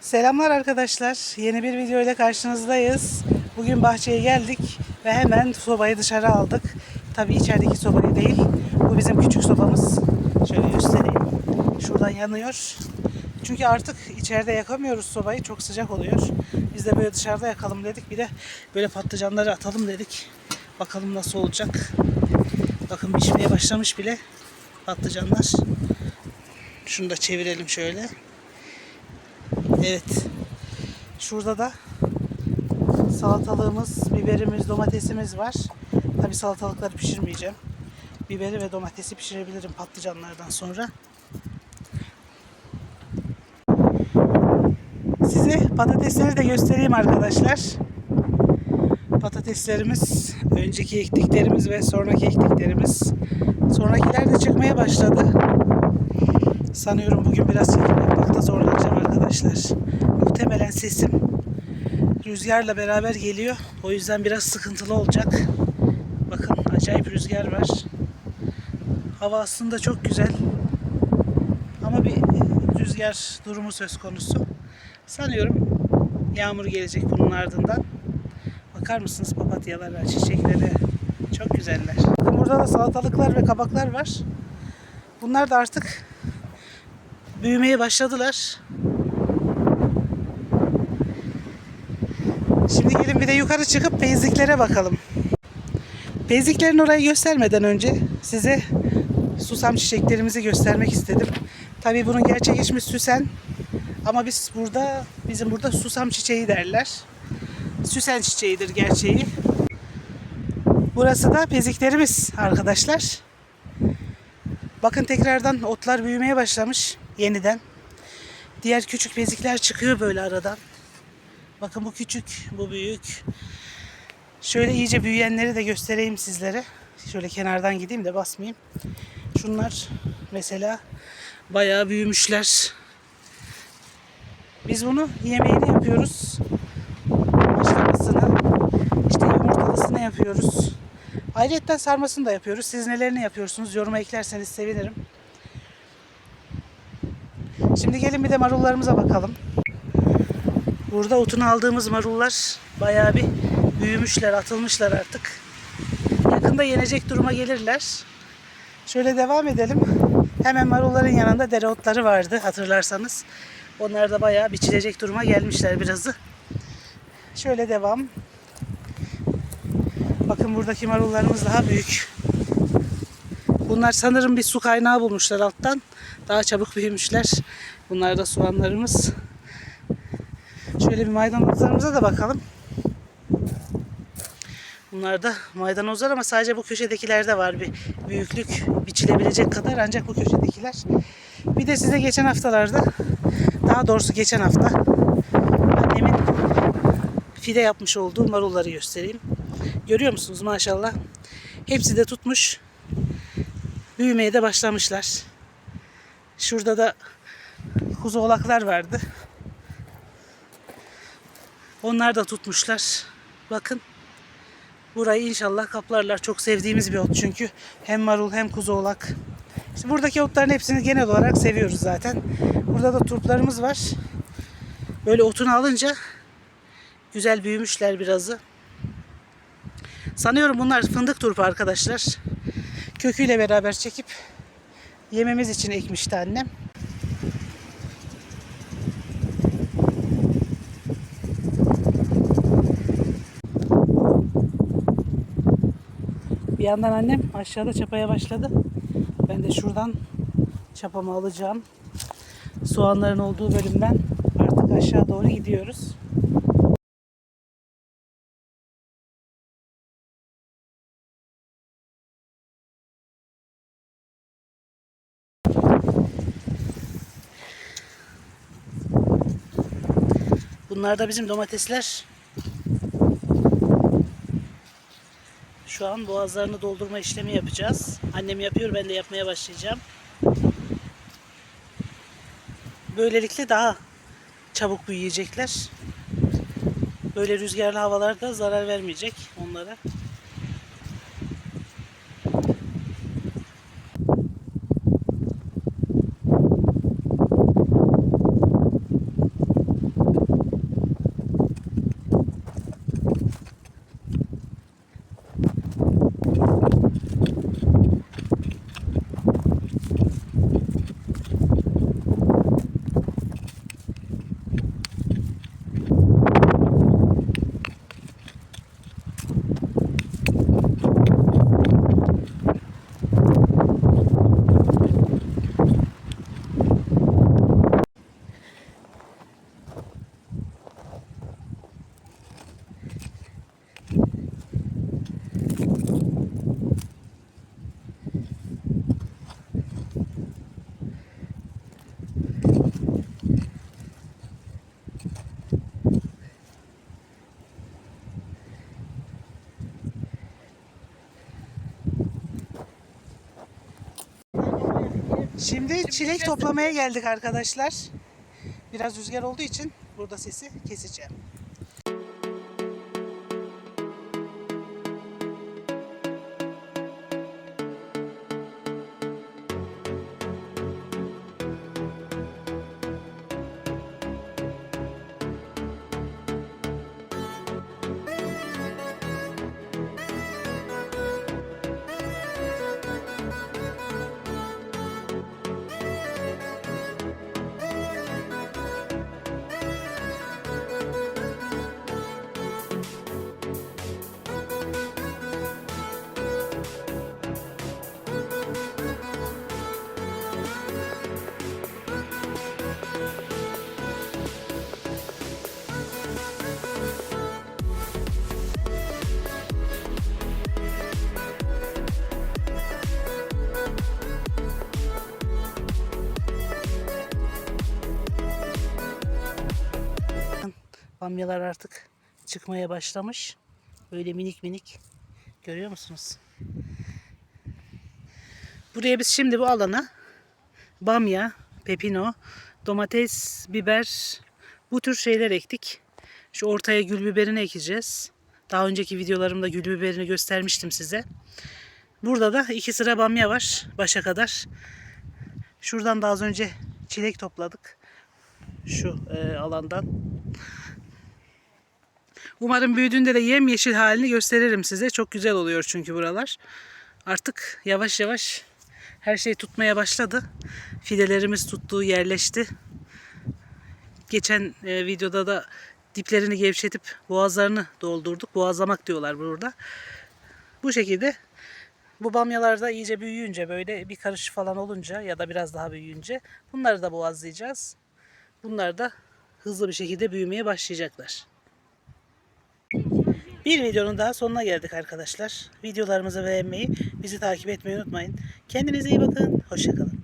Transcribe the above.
Selamlar arkadaşlar. Yeni bir video ile karşınızdayız. Bugün bahçeye geldik ve hemen sobayı dışarı aldık. Tabii içerideki sobayı değil. Bu bizim küçük sobamız. Şöyle göstereyim. Şuradan yanıyor. Çünkü artık içeride yakamıyoruz sobayı. Çok sıcak oluyor. Biz de böyle dışarıda yakalım dedik. Bir de böyle patlıcanları atalım dedik. Bakalım nasıl olacak. Bakın pişmeye başlamış bile patlıcanlar. Şunu da çevirelim şöyle. Evet. Şurada da salatalığımız, biberimiz, domatesimiz var. Tabi salatalıkları pişirmeyeceğim. Biberi ve domatesi pişirebilirim patlıcanlardan sonra. Size patatesleri de göstereyim arkadaşlar. Patateslerimiz, önceki ektiklerimiz ve sonraki ektiklerimiz. Sonrakiler de çıkmaya başladı. Sanıyorum bugün biraz çekim yapmakta zorlanacağım arkadaşlar. Muhtemelen sesim rüzgarla beraber geliyor. O yüzden biraz sıkıntılı olacak. Bakın acayip rüzgar var. Hava aslında çok güzel. Ama bir rüzgar durumu söz konusu. Sanıyorum yağmur gelecek bunun ardından. Bakar mısınız papatyalara, çiçeklere? Çok güzeller. Burada da salatalıklar ve kabaklar var. Bunlar da artık büyümeye başladılar. Şimdi gelin bir de yukarı çıkıp peyziklere bakalım. Peyziklerin orayı göstermeden önce size susam çiçeklerimizi göstermek istedim. Tabii bunun gerçek ismi süsen ama biz burada bizim burada susam çiçeği derler. Süsen çiçeğidir gerçeği. Burası da peziklerimiz arkadaşlar. Bakın tekrardan otlar büyümeye başlamış yeniden. Diğer küçük bezikler çıkıyor böyle aradan. Bakın bu küçük, bu büyük. Şöyle iyice büyüyenleri de göstereyim sizlere. Şöyle kenardan gideyim de basmayayım. Şunlar mesela bayağı büyümüşler. Biz bunu yemeğini yapıyoruz. Haşlamasını, işte yumurtalısını yapıyoruz. Ayrıca sarmasını da yapıyoruz. Siz nelerini yapıyorsunuz? Yoruma eklerseniz sevinirim. Şimdi gelin bir de marullarımıza bakalım. Burada otunu aldığımız marullar bayağı bir büyümüşler, atılmışlar artık. Yakında yenecek duruma gelirler. Şöyle devam edelim. Hemen marulların yanında dereotları vardı hatırlarsanız. Onlar da bayağı biçilecek duruma gelmişler birazı. Şöyle devam. Bakın buradaki marullarımız daha büyük. Bunlar sanırım bir su kaynağı bulmuşlar alttan. Daha çabuk büyümüşler. Bunlar da soğanlarımız. Şöyle bir maydanozlarımıza da bakalım. Bunlar da maydanozlar ama sadece bu köşedekilerde var bir büyüklük biçilebilecek kadar ancak bu köşedekiler. Bir de size geçen haftalarda daha doğrusu geçen hafta annemin fide yapmış olduğu marulları göstereyim. Görüyor musunuz maşallah. Hepsi de tutmuş. Büyümeye de başlamışlar. Şurada da kuzu oğlaklar vardı. Onlar da tutmuşlar. Bakın. Burayı inşallah kaplarlar. Çok sevdiğimiz bir ot çünkü. Hem marul hem kuzu oğlak. İşte buradaki otların hepsini genel olarak seviyoruz zaten. Burada da turplarımız var. Böyle otunu alınca güzel büyümüşler birazı. Sanıyorum bunlar fındık turpu arkadaşlar. Köküyle beraber çekip yememiz için ekmişti annem. Bir yandan annem aşağıda çapaya başladı. Ben de şuradan çapamı alacağım. Soğanların olduğu bölümden artık aşağı doğru gidiyoruz. Bunlar da bizim domatesler. Şu an boğazlarını doldurma işlemi yapacağız. Annem yapıyor, ben de yapmaya başlayacağım. Böylelikle daha çabuk büyüyecekler. Böyle rüzgarlı havalarda zarar vermeyecek onlara. Şimdi çilek toplamaya geldik arkadaşlar. Biraz rüzgar olduğu için burada sesi keseceğim. Bamyalar artık çıkmaya başlamış. Böyle minik minik. Görüyor musunuz? Buraya biz şimdi bu alana bamya, pepino, domates, biber bu tür şeyler ektik. Şu ortaya gül biberini ekeceğiz. Daha önceki videolarımda gül biberini göstermiştim size. Burada da iki sıra bamya var başa kadar. Şuradan da az önce çilek topladık. Şu e, alandan. Umarım büyüdüğünde de yemyeşil halini gösteririm size. Çok güzel oluyor çünkü buralar. Artık yavaş yavaş her şey tutmaya başladı. Fidelerimiz tuttuğu yerleşti. Geçen e, videoda da diplerini gevşetip boğazlarını doldurduk. Boğazlamak diyorlar burada. Bu şekilde bu bamyalar da iyice büyüyünce böyle bir karış falan olunca ya da biraz daha büyüyünce bunları da boğazlayacağız. Bunlar da hızlı bir şekilde büyümeye başlayacaklar. Bir videonun daha sonuna geldik arkadaşlar. Videolarımızı beğenmeyi, bizi takip etmeyi unutmayın. Kendinize iyi bakın. Hoşçakalın.